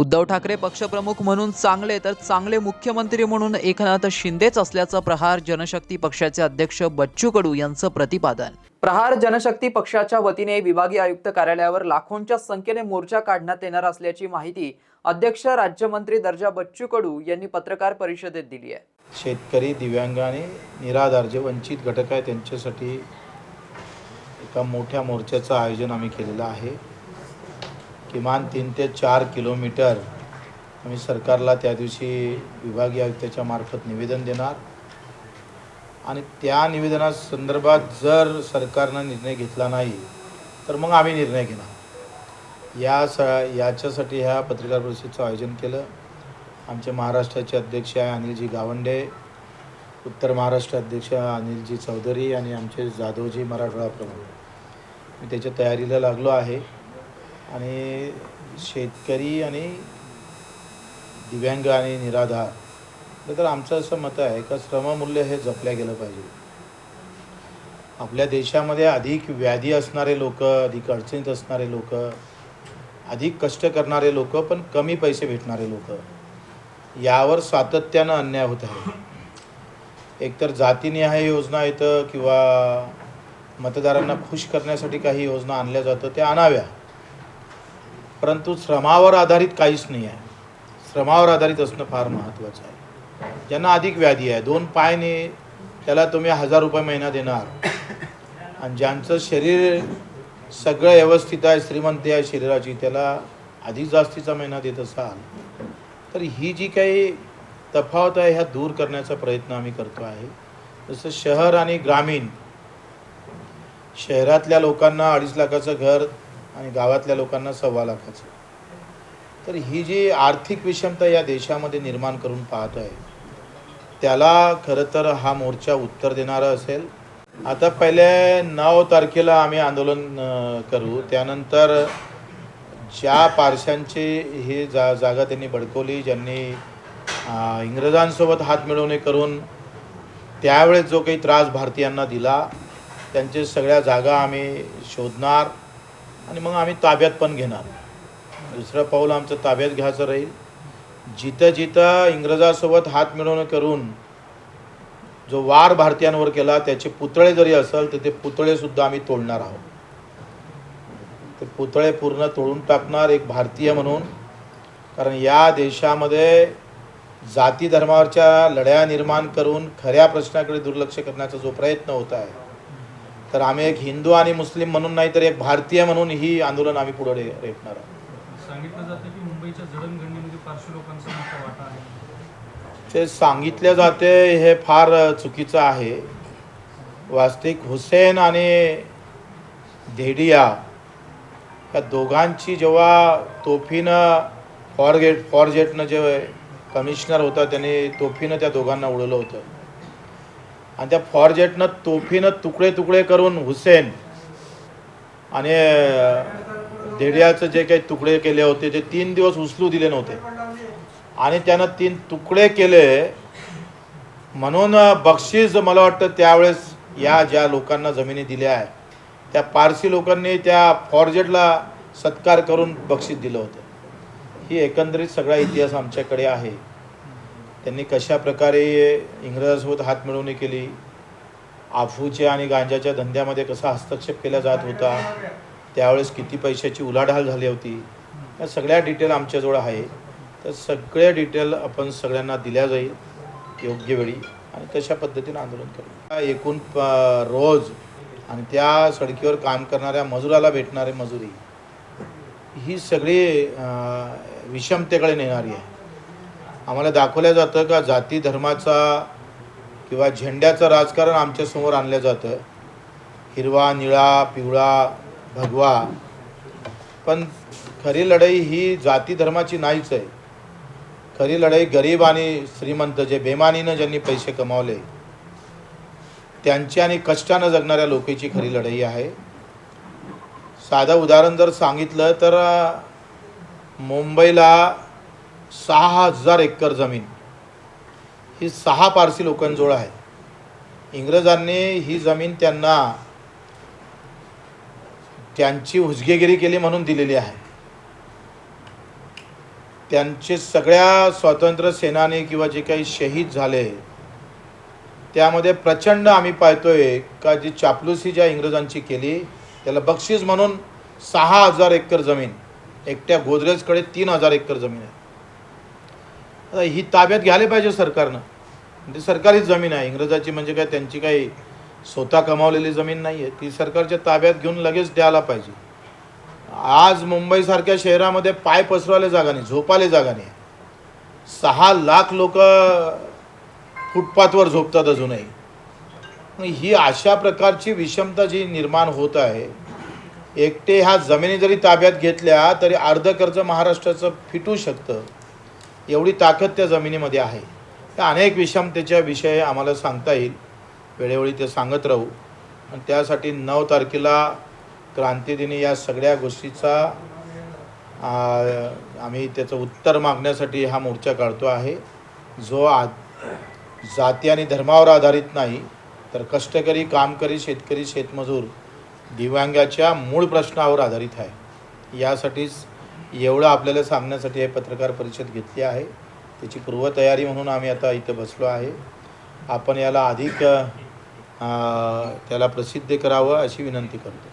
उद्धव ठाकरे पक्षप्रमुख म्हणून चांगले तर चांगले मुख्यमंत्री म्हणून एकनाथ शिंदेच असल्याचं प्रहार जनशक्ती पक्षाचे अध्यक्ष बच्चू कडू यांचं प्रतिपादन. प्रहार जनशक्ती पक्षाच्या वतीने विभागीय आयुक्त कार्यालयावर लाखोंच्या संख्येने मोर्चा काढण्यात येणार असल्याची माहिती अध्यक्ष राज्यमंत्री दर्जा बच्चू कडू यांनी पत्रकार परिषदेत दिली आहे. शेतकरी दिव्यांग आणि निराधार जे वंचित घटक आहे त्यांच्यासाठी एका मोठ्या मोर्चाचं आयोजन आम्ही केलेलं आहे. किमान तीन ते चार किलोमीटर आम्ही सरकारला त्या दिवशी विभागीय आयुक्ताच्या मार्फत निवेदन देणार. आणि त्या निवेदना संदर्भात जर सरकारनं निर्णय घेतला नाही तर मग आम्ही निर्णय घेणार. या स याच्यासाठी ह्या पत्रकार परिषदेचं आयोजन केलं. आमचे महाराष्ट्राचे अध्यक्ष आहे अनिलजी गावंडे उत्तर महाराष्ट्र अध्यक्ष अनिलजी चौधरी आणि आमचे जाधवजी मराठवाडा प्रमुख. मी त्याच्या तयारीला लागलो आहे. आणि शेतकरी आणि दिव्यांग आणि निराधार. तर आमचं असं मत आहे का श्रममूल्य हे जपल्या गेलं पाहिजे. आपल्या देशामध्ये अधिक व्याधी असणारे लोक अधिक अडचणीत असणारे लोक अधिक कष्ट करणारे लोक पण कमी पैसे भेटणारे लोक. यावर सातत्यानं अन्याय होत आहे. एकतर जातीनिहाय योजना येतं किंवा मतदारांना खुश करण्यासाठी काही योजना आणल्या जातं त्या आणाव्या परंतु श्रमावर आधारित काहीच नाही आहे. श्रमावर आधारित असणं फार महत्त्वाचं आहे. ज्यांना अधिक व्याधी आहे दोन पायने त्याला तुम्ही हजार रुपये महिना देणार. आणि ज्यांचं शरीर सगळं व्यवस्थित आहे श्रीमंती आहे शरीराची त्याला अधिक जास्तीचा महिना देत असाल तर ही जी काही तफावत आहे ह्या दूर करण्याचा प्रयत्न आम्ही करतो आहे. जसं शहर आणि ग्रामीण शहरातल्या लोकांना अडीच लाखाचं घर आणि गावातल्या लोकांना सव्वा लाखाचं. तर ही जी आर्थिक विषमता या देशामध्ये निर्माण करून पाहतो आहे त्याला खरं तर हा मोर्चा उत्तर देणारा असेल. आता पहिले नऊ तारखेला आम्ही आंदोलन करू. त्यानंतर ज्या पारशांची ही जा जागा त्यांनी बडकवली ज्यांनी इंग्रजांसोबत हात मिळवणे करून त्यावेळेस जो काही त्रास भारतीयांना दिला त्यांचे सगळ्या जागा आम्ही शोधणार. आणि मग आम्ही ताब्यात पण घेणार. दुसरं पाऊल आमचं ताब्यात घ्यायचं राहील. जिथं जिथं इंग्रजासोबत हात मिळवणं करून जो वार भारतीयांवर केला त्याचे पुतळे जरी असेल तर ते पुतळेसुद्धा आम्ही तोडणार आहोत. ते पुतळे पूर्ण तोडून टाकणार एक भारतीय म्हणून. कारण या देशामध्ये जाती धर्मावरच्या लढ्या निर्माण करून खऱ्या प्रश्नाकडे दुर्लक्ष करण्याचा जो प्रयत्न होत आहे तर आम्ही एक हिंदू आणि मुस्लिम म्हणून नाही तर एक भारतीय म्हणून ही आंदोलन आम्ही पुढे रे रेटणार आहोत. सांगितलं जातं की मुंबईच्या जडणघडणीमध्ये लोकांचा मोठा वाटा आहे. ते सांगितले जाते हे फार चुकीचं आहे. वास्तविक हुसेन आणि धेडिया या दोघांची जेव्हा तोफीनं फॉरगेट फॉरजेटनं जे कमिशनर होता त्याने तोफीनं त्या दोघांना उडवलं होतं. आणि त्या फॉरजेटनं तोफीनं तुकडे तुकडे करून हुसेन आणि धेडियाचं जे काही तुकडे केले होते ते तीन दिवस उचलू दिले नव्हते. आणि त्यानं तीन तुकडे केले म्हणून बक्षीस मला वाटतं त्यावेळेस या ज्या लोकांना जमिनी दिल्या आहे त्या पारसी लोकांनी त्या फॉरजेटला सत्कार करून बक्षीस दिलं होतं. ही एकंदरीत सगळा इतिहास आमच्याकडे आहे. त्यांनी कशा प्रकारे इंग्रजांसोबत हात मिळवणी केली? आफूच्या आणि गांजाच्या धंद्यामध्ये कसा हस्तक्षेप केला जात होता? त्यावेळेस किती पैशाची उलाढाल झाली होती? या सगळ्या डिटेल आमच्याजवळ आहे. तर सगळ्या डिटेल आपण सगळ्यांना दिल्या जाईल योग्य वेळी. आणि तशा पद्धतीनं आंदोलन करू. एकूण प- रोज आणि त्या सडकीवर काम करणाऱ्या मजुराला भेटणारे मजुरी ही सगळी विषमतेकडे नेणारी आहे. आम्हाला दाखवलं जातं का जाती धर्माचा किंवा झेंड्याचं राजकारण आमच्यासमोर आणलं जातं. हिरवा निळा पिवळा भगवा. पण खरी लढाई ही जाती धर्माची नाहीच आहे. खरी लढाई गरीब आणि श्रीमंत जे बेमानीनं ज्यांनी पैसे कमावले त्यांची आणि कष्टानं जगणाऱ्या लोकांची खरी लढाई आहे. साधं उदाहरण जर सांगितलं तर मुंबईला सहा हजार एकर जमीन. ही सहा पारसी लोकांजवळ आहे. इंग्रजांनी ही जमीन त्यांना त्यांची हुजगेगिरी केली म्हणून दिलेली आहे. त्यांचे सगळ्या स्वातंत्र्य सेनानी किंवा जे काही शहीद झाले त्यामध्ये प्रचंड आम्ही पाहतोय का जी चापलुसी ज्या इंग्रजांची केली त्याला बक्षीस म्हणून सहा हजार एकर जमीन एकट्या गोदरेजकडे तीन हजार एकर जमीन आहे. ही ताब्यात घ्यायला पाहिजे सरकारनं. म्हणजे सरकारीच जमीन आहे. इंग्रजाची म्हणजे काय त्यांची काही स्वतः कमावलेली जमीन नाही आहे ती सरकारच्या ताब्यात घेऊन लगेच द्यायला पाहिजे. आज मुंबईसारख्या शहरामध्ये पाय पसरवायला जागा नाही झोपायला जागा नाही. सहा लाख लोक फुटपाथवर झोपतात अजूनही. ही अशा प्रकारची विषमता जी निर्माण होत आहे एकटे ह्या जमिनी जरी ताब्यात घेतल्या तरी अर्ध कर्ज महाराष्ट्राचं फिटू शकतं. एवढी ताकद त्या जमिनीमध्ये आहे. त्या अनेक विषमतेच्या विषय आम्हाला सांगता येईल. वेळोवेळी ते सांगत राहू. आणि त्यासाठी नऊ तारखेला क्रांतिदिनी या सगळ्या गोष्टीचा आम्ही त्याचं उत्तर मागण्यासाठी हा मोर्चा काढतो आहे. जो आ जाती आणि धर्मावर आधारित नाही तर कष्टकरी कामकरी शेतकरी शेतमजूर दिव्यांगाच्या मूळ प्रश्नावर आधारित आहे. यासाठीच एवढं आपल्याला सांगण्यासाठी हे पत्रकार परिषद घेतली आहे. त्याची पूर्वतयारी म्हणून आम्ही आता इथं बसलो आहे. आपण याला अधिक त्याला प्रसिद्ध करावं अशी विनंती करतो.